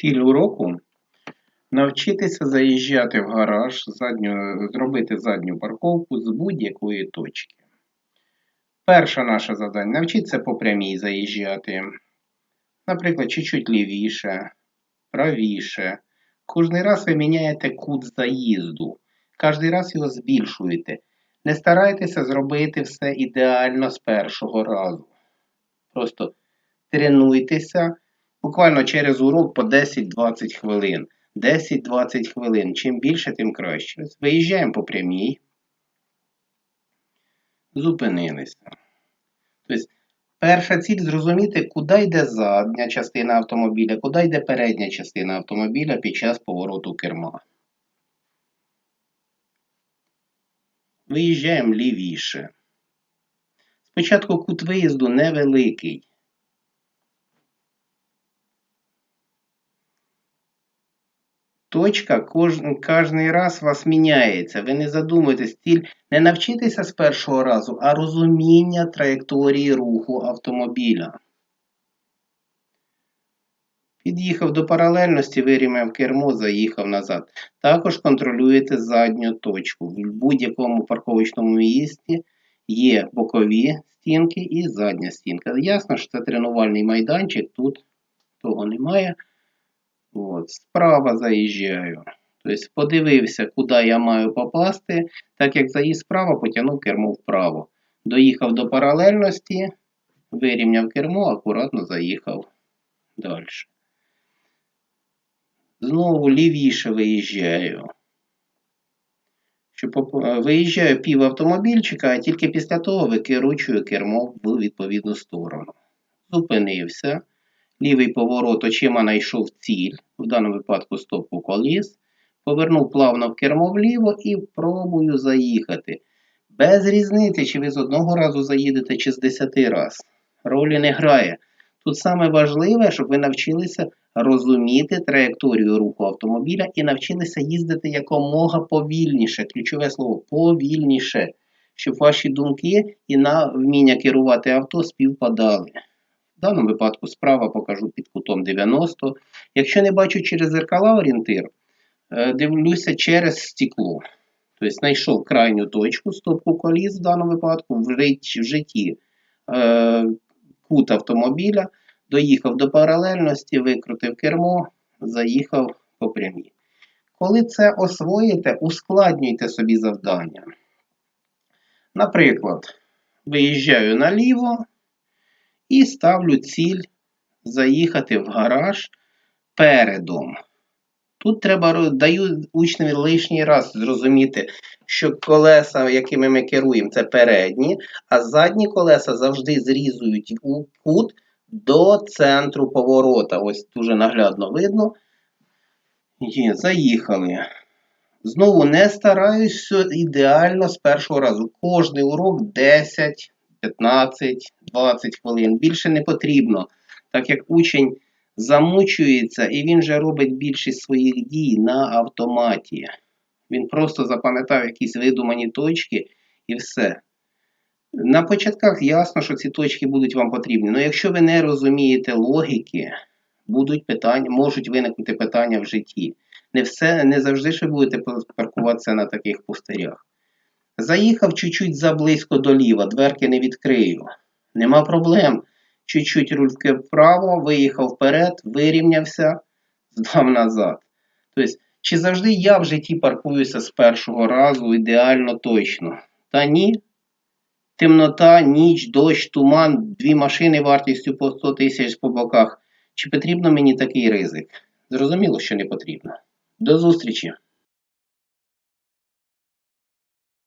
Ціль уроку навчитися заїжджати в гараж, задню, зробити задню парковку з будь-якої точки. Перше наше завдання навчитися по прямій заїжджати. Наприклад, чуть-чуть лівіше, правіше. Кожний раз ви міняєте кут заїзду. Кожний раз його збільшуєте. Не старайтеся зробити все ідеально з першого разу. Просто тренуйтеся буквально через урок по 10-20 хвилин. 10-20 хвилин. Чим більше, тим краще. Виїжджаємо по прямій. Зупинилися. Тобто, перша ціль зрозуміти, куди йде задня частина автомобіля, куди йде передня частина автомобіля під час повороту керма. Виїжджаємо лівіше. Спочатку кут виїзду невеликий. Точка кожен, кожний раз вас міняється. Ви не задумуєтесь, ціль не навчитися з першого разу, а розуміння траєкторії руху автомобіля. Під'їхав до паралельності, вирівняв кермо, заїхав назад. Також контролюєте задню точку. В будь-якому парковочному місці є бокові стінки і задня стінка. Ясно, що це тренувальний майданчик, тут того немає. От, справа заїжджаю. Тобто подивився, куди я маю попасти, так як заїзд справа, потягнув кермо вправо. Доїхав до паралельності, вирівняв кермо, акуратно заїхав далі. Знову лівіше виїжджаю. Щоб виїжджаю пів автомобільчика, а тільки після того викеручую кермо в відповідну сторону. Зупинився. Лівий поворот очима знайшов ціль, в даному випадку стопку коліс. Повернув плавно в кермо вліво і пробую заїхати. Без різниці, чи ви з одного разу заїдете, чи з десяти раз. Ролі не грає. Тут саме важливе, щоб ви навчилися розуміти траєкторію руху автомобіля і навчилися їздити якомога повільніше. Ключове слово повільніше, щоб ваші думки і на вміння керувати авто співпадали. В даному випадку справа покажу під кутом 90. Якщо не бачу через зеркала орієнтир, е, дивлюся через стекло. Тобто знайшов крайню точку, стопку коліс в даному випадку в житті е, кут автомобіля, доїхав до паралельності, викрутив кермо, заїхав по прямій. Коли це освоїте, ускладнюйте собі завдання. Наприклад, виїжджаю наліво. І ставлю ціль заїхати в гараж передом. Тут треба даю учневі лишній раз зрозуміти, що колеса, якими ми керуємо, це передні, а задні колеса завжди зрізують у кут до центру поворота. Ось дуже наглядно видно. Є, заїхали. Знову не стараюсь все ідеально з першого разу. Кожний урок 10. 15, 20 хвилин. Більше не потрібно, так як учень замучується і він вже робить більшість своїх дій на автоматі. Він просто запам'ятав якісь видумані точки і все. На початках ясно, що ці точки будуть вам потрібні. Але якщо ви не розумієте логіки, будуть питання, можуть виникнути питання в житті. Не все, не завжди ж ви будете паркуватися на таких пустирях. Заїхав чуть-чуть заблизько до ліва, дверки не відкрию. Нема проблем. Чуть-чуть рульки вправо, виїхав вперед, вирівнявся, здав назад. Тобто, чи завжди я в житті паркуюся з першого разу ідеально точно? Та ні. Темнота, ніч, дощ, туман, дві машини вартістю по 100 тисяч по боках. Чи потрібно мені такий ризик? Зрозуміло, що не потрібно. До зустрічі!